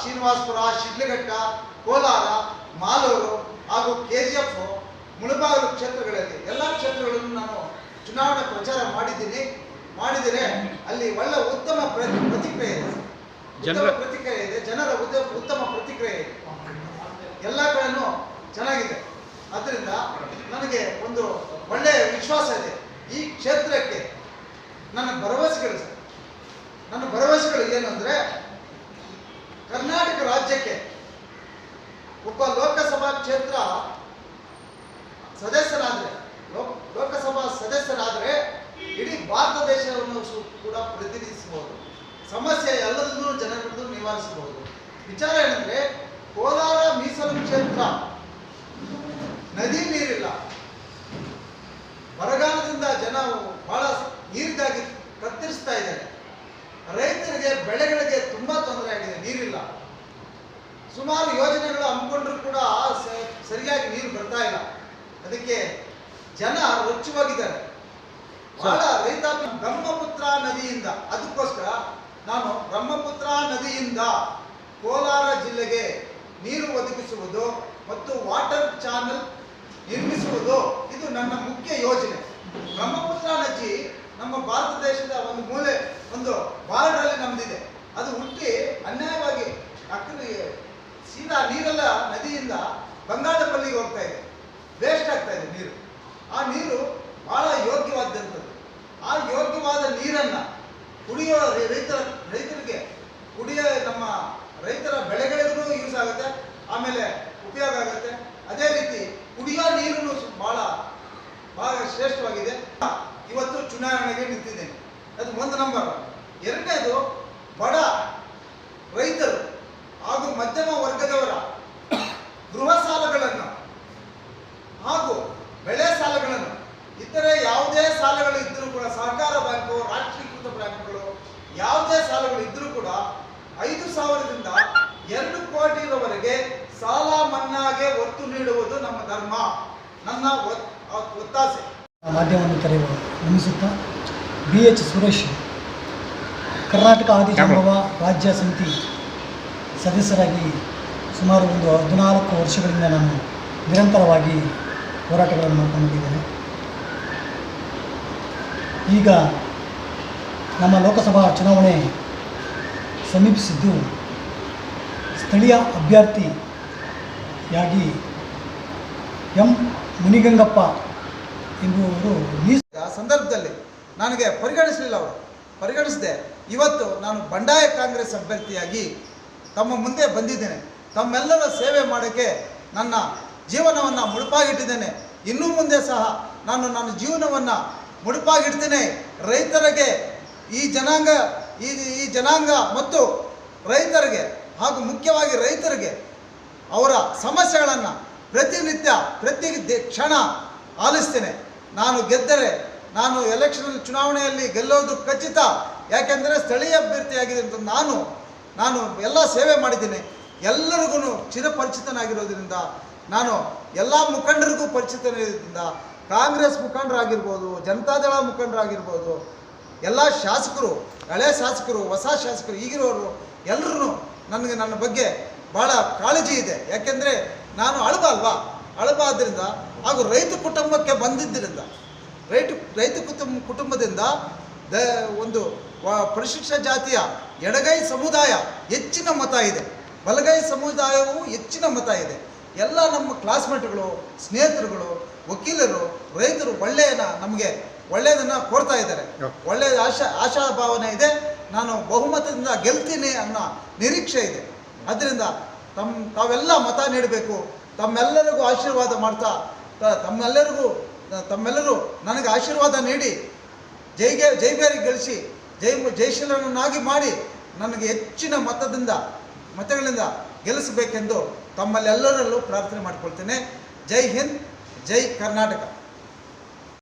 ಶ್ರೀನಿವಾಸಪುರ ಶಿಡ್ಲಘಟ್ಟ ಕೋಲಾರ ಮಾಲೂರು ಹಾಗೂ K G F Mulbagal ಕ್ಷೇತ್ರಗಳಲ್ಲಿ ಎಲ್ಲ ಕ್ಷೇತ್ರಗಳನ್ನು ನಾನು ಚುನಾವಣಾ ಪ್ರಚಾರ ಮಾಡಿದ್ದೀನಿ. ಮಾಡಿದರೆ ಅಲ್ಲಿ ಒಳ್ಳೆ ಉತ್ತಮ ಪ್ರ- ಪ್ರತಿಕ್ರಿಯೆ ಇದೆ. ಜನರ- ಪ್ರತಿಕ್ರಿಯೆ ಇದೆ. ಜನರ ಉತ್ತಮ ಪ್ರತಿಕ್ರಿಯೆ ಇದೆ. ಎಲ್ಲ ಕಡೆನೂ ಚೆನ್ನಾಗಿದೆ. ಅದರಿಂದ ನನಗೆ ಒಂದು ಒಳ್ಳೆಯ ವಿಶ್ವಾಸ ಇದೆ. ಈ ಕ್ಷೇತ್ರಕ್ಕೆ ನನ್ನ ಭರವಸೆಗಳು ಸರ್. ನನ್ನ ಭರವಸೆಗಳು ಏನು ಅಂದರೆ ಕರ್ನಾಟಕ ರಾಜ್ಯಕ್ಕೆ ಒಬ್ಬ ಲೋಕಸಭಾ ಕ್ಷೇತ್ರ ಸದಸ್ಯರಾದರೆ, ಲೋಕ, ಲೋಕಸಭಾ ಸದಸ್ಯರಾದರೆ ಇಡೀ ಭಾರತ ದೇಶವನ್ನು ಕೂಡ ಪ್ರತಿನಿಧಿಸಬಹುದು. ಸಮಸ್ಯೆ ಎಲ್ಲದನ್ನೂ ಜನರನ್ನು ನಿವಾರಿಸಬಹುದು. ವಿಚಾರ ಏನಂದ್ರೆ, ಕೋಲಾರ ಮೀಸಲು ಕ್ಷೇತ್ರ ನದಿ ನೀರಿಲ್ಲ. ಬರಗಾಲದಿಂದ ಜನ ಬಹಳ ನೀರಿಗಾಗಿ ಕತ್ತರಿಸ್ತಾ ಇದ್ದಾರೆ. ರೈತರಿಗೆ ಬೆಳೆಗಳಿಗೆ ತುಂಬಾ ತೊಂದರೆ ಆಗಿದೆ ನೀರಿಲ್ಲ. ಸುಮಾರು ಯೋಜನೆಗಳು ಹಮ್ಮಿಕೊಂಡ್ರು ಕೂಡ ಸರಿಯಾಗಿ ನೀರು ಬರ್ತಾ ಇಲ್ಲ. ಅದಕ್ಕೆ ಜನ ರೊಚ್ಚುವಾಗಿದ್ದಾರೆ. ಬಹಳ ರೈತಾಪಿ ಬ್ರಹ್ಮಪುತ್ರ ನದಿಯಿಂದ ಅದಕ್ಕೋಸ್ಕರ ನಾನು ಬ್ರಹ್ಮಪುತ್ರ ನದಿಯಿಂದ ಕೋಲಾರ ಜಿಲ್ಲೆಗೆ ನೀರು ಒದಗಿಸುವುದು ಮತ್ತು ವಾಟರ್ ಚಾನಲ್ ನಿರ್ಮಿಸುವುದು ಇದು ನನ್ನ ಮುಖ್ಯ ಯೋಜನೆ. ಬ್ರಹ್ಮಪುತ್ರ ನದಿ ನಮ್ಮ ಭಾರತ ದೇಶದ ಒಂದು ಬಾರ್ಡ್ರಲ್ಲಿ ನಮ್ದಿದೆ. ಅದು ಹುಟ್ಟಿ ಅನ್ಯಾಯವಾಗಿ ಅಕ್ಕಿ ಸೀದಾ ನೀರೆಲ್ಲ ನದಿಯಿಂದ ಬಂಗಾಳಪಲ್ಲಿಗೆ ಹೋಗ್ತಾ ಇದೆ. ವೇಸ್ಟ್ ಆಗ್ತಾ ಇದೆ ನೀರು. ಆ ನೀರು ಬಹಳ ಯೋಗ್ಯವಾದಂಥದ್ದು. ಆ ಯೋಗ್ಯವಾದ ನೀರನ್ನು ಕುಡಿಯೋ ರೈತರ, ರೈತರಿಗೆ ಕುಡಿಯೋ ನಮ್ಮ ರೈತರ ಬೆಳೆಗಳಿಗೂ ಯೂಸ್ ಆಗುತ್ತೆ, ಆಮೇಲೆ ಉಪಯೋಗ ಆಗುತ್ತೆ. ಅದೇ ರೀತಿ ಕುಡಿಯೋ ನೀರು ಬಹಳ ಬಹಳ ಶ್ರೇಷ್ಠವಾಗಿದೆ. ಇವತ್ತು ಚುನಾವಣೆಗೆ ನಿಂತಿದ್ದೇನೆ. ಅದು ಒಂದು ನಂಬರ್ ಎರಡನೇದು ಬಡ ರೈತರು ಹಾಗೂ ಮಧ್ಯಮ ವರ್ಗದವರ ಗೃಹ ಸಾಲಗಳನ್ನು ಹಾಗೂ ಬೆಳೆ ಸಾಲಗಳನ್ನು, ಇತರೆ ಯಾವುದೇ ಸಾಲಗಳು ಇದ್ದರೂ ಕೂಡ ಸಹಕಾರ ಬ್ಯಾಂಕು, ರಾಷ್ಟ್ರೀಕೃತ ಬ್ಯಾಂಕ್ಗಳು, ಯಾವುದೇ ಸಾಲಗಳು ಇದ್ದರೂ ಕೂಡ ಐದು ಸಾವಿರದಿಂದ ಎರಡು ಕೋಟಿಯವರೆಗೆ ಸಾಲ ಮನ್ನಾಗೆ ಒತ್ತು ನೀಡುವುದು ನಮ್ಮ ಧರ್ಮ, ನನ್ನ ಒತ್- ಒತ್ತಾಸೆ. ಮಾಧ್ಯಮವನ್ನು ತೆರೆಯುವ ನಮಿಸುತ್ತಾ ಬಿ ಎಚ್ ಸುರೇಶ್. ಕರ್ನಾಟಕ ಆದಿಜಾಂಬವ ರಾಜ್ಯ ಸಮಿತಿ ಸದಸ್ಯರಾಗಿ ಸುಮಾರು ಒಂದು ಹದಿನಾಲ್ಕು ವರ್ಷಗಳಿಂದ ನಾನು ನಿರಂತರವಾಗಿ ಹೋರಾಟಗಳನ್ನು ಮಾಡ್ಕೊಂಡಿದ್ದೇನೆ. ಈಗ ನಮ್ಮ ಲೋಕಸಭಾ ಚುನಾವಣೆ ಸಮೀಪಿಸಿದ್ದು ಸ್ಥಳೀಯ ಅಭ್ಯರ್ಥಿಯಾಗಿ ಎಂ ಮುನಿಗಂಗಪ್ಪ ಎಂಬುವರು ಆ ಸಂದರ್ಭದಲ್ಲಿ ನನಗೆ ಪರಿಗಣಿಸಲಿಲ್ಲ ಅವರು. ಪರಿಗಣಿಸದೆ. ಇವತ್ತು ನಾನು ಬಂಡಾಯ ಕಾಂಗ್ರೆಸ್ ಅಭ್ಯರ್ಥಿಯಾಗಿ ತಮ್ಮ ಮುಂದೆ ಬಂದಿದ್ದೇನೆ. ತಮ್ಮೆಲ್ಲರ ಸೇವೆ ಮಾಡೋಕ್ಕೆ ನನ್ನ ಜೀವನವನ್ನು ಮುಡುಪಾಗಿಟ್ಟಿದ್ದೇನೆ. ಇನ್ನೂ ಮುಂದೆ ಸಹ ನಾನು ನನ್ನ ಜೀವನವನ್ನು ಮುಡುಪಾಗಿಡ್ತೇನೆ. ರೈತರಿಗೆ ಈ ಜನಾಂಗ, ಈ ಈ ಜನಾಂಗ ಮತ್ತು ರೈತರಿಗೆ ಹಾಗೂ ಮುಖ್ಯವಾಗಿ ರೈತರಿಗೆ ಅವರ ಸಮಸ್ಯೆಗಳನ್ನು ಪ್ರತಿನಿತ್ಯ ಪ್ರತಿ ಕ್ಷಣ ಆಲಿಸ್ತೇನೆ. ನಾನು ಗೆದ್ದರೆ ನಾನು ಎಲೆಕ್ಷನ್ ಚುನಾವಣೆಯಲ್ಲಿ ಗೆಲ್ಲೋದು ಖಚಿತ. ಯಾಕೆಂದರೆ ಸ್ಥಳೀಯ ಅಭ್ಯರ್ಥಿಯಾಗಿದೆ ಅಂತ ನಾನು ನಾನು ಎಲ್ಲ ಸೇವೆ ಮಾಡಿದ್ದೀನಿ. ಎಲ್ಲರಿಗೂ ಚಿರಪರಿಚಿತನಾಗಿರೋದ್ರಿಂದ, ನಾನು ಎಲ್ಲ ಮುಖಂಡರಿಗೂ ಪರಿಚಿತನಿರೋದ್ರಿಂದ ಕಾಂಗ್ರೆಸ್ ಮುಖಂಡರಾಗಿರ್ಬೋದು ಜನತಾದಳ ಮುಖಂಡರಾಗಿರ್ಬೋದು, ಎಲ್ಲ ಶಾಸಕರು, ಹಳೆ ಶಾಸಕರು, ಹೊಸ ಶಾಸಕರು ಈಗಿರೋರು ಎಲ್ಲರೂ ನನಗೆ ನನ್ನ ಬಗ್ಗೆ ಭಾಳ ಕಾಳಜಿ ಇದೆ. ಯಾಕೆಂದರೆ ನಾನು ಅಳಬ ಅಲ್ವಾ? ಅಳಬ ಆದ್ದರಿಂದ ಹಾಗೂ ರೈತ ಕುಟುಂಬಕ್ಕೆ ಬಂದಿದ್ದರಿಂದ ರೈತ ರೈತ ಕುಟುಂಬ ಕುಟುಂಬದಿಂದ ದ ಒಂದು ಪರಿಶಿಷ್ಟ ಜಾತಿಯ ಎಡಗೈ ಸಮುದಾಯ ಹೆಚ್ಚಿನ ಮತ ಇದೆ. ಬಲಗೈ ಸಮುದಾಯವು ಹೆಚ್ಚಿನ ಮತ ಇದೆ. ಎಲ್ಲ ನಮ್ಮ ಕ್ಲಾಸ್ಮೇಟ್ಗಳು ಸ್ನೇಹಿತರುಗಳು ವಕೀಲರು ರೈತರು ಒಳ್ಳೆಯನ ನಮಗೆ ಒಳ್ಳೆಯದನ್ನು ಕೊಡ್ತಾ ಇದ್ದಾರೆ. ಒಳ್ಳೆಯ ಆಶಾ ಆಶಾಭಾವನೆ ಇದೆ. ನಾನು ಬಹುಮತದಿಂದ ಗೆಲ್ತೀನಿ ಅನ್ನೋ ನಿರೀಕ್ಷೆ ಇದೆ. ಅದರಿಂದ ತಮ್ಮ ತಾವೆಲ್ಲ ಮತ ನೀಡಬೇಕು. ತಮ್ಮೆಲ್ಲರಿಗೂ ಆಶೀರ್ವಾದ ಮಾಡ್ತಾ ತಮ್ಮೆಲ್ಲರಿಗೂ ತಮ್ಮೆಲ್ಲರೂ ನನಗೆ ಆಶೀರ್ವಾದ ನೀಡಿ, ಜೈಗೆ ಜೈಬೇರಿ ಗಳಿಸಿ, ಜೈ ಜಯಶೀಲನನ್ನಾಗಿ ಮಾಡಿ ನನಗೆ ಹೆಚ್ಚಿನ ಮತದಿಂದ, ಮತಗಳಿಂದ ಗೆಲ್ಲಿಸಬೇಕೆಂದು ತಮ್ಮಲ್ಲೆಲ್ಲರಲ್ಲೂ ಪ್ರಾರ್ಥನೆ ಮಾಡಿಕೊಳ್ತೇನೆ. ಜೈ ಹಿಂದ್, ಜೈ ಕರ್ನಾಟಕ.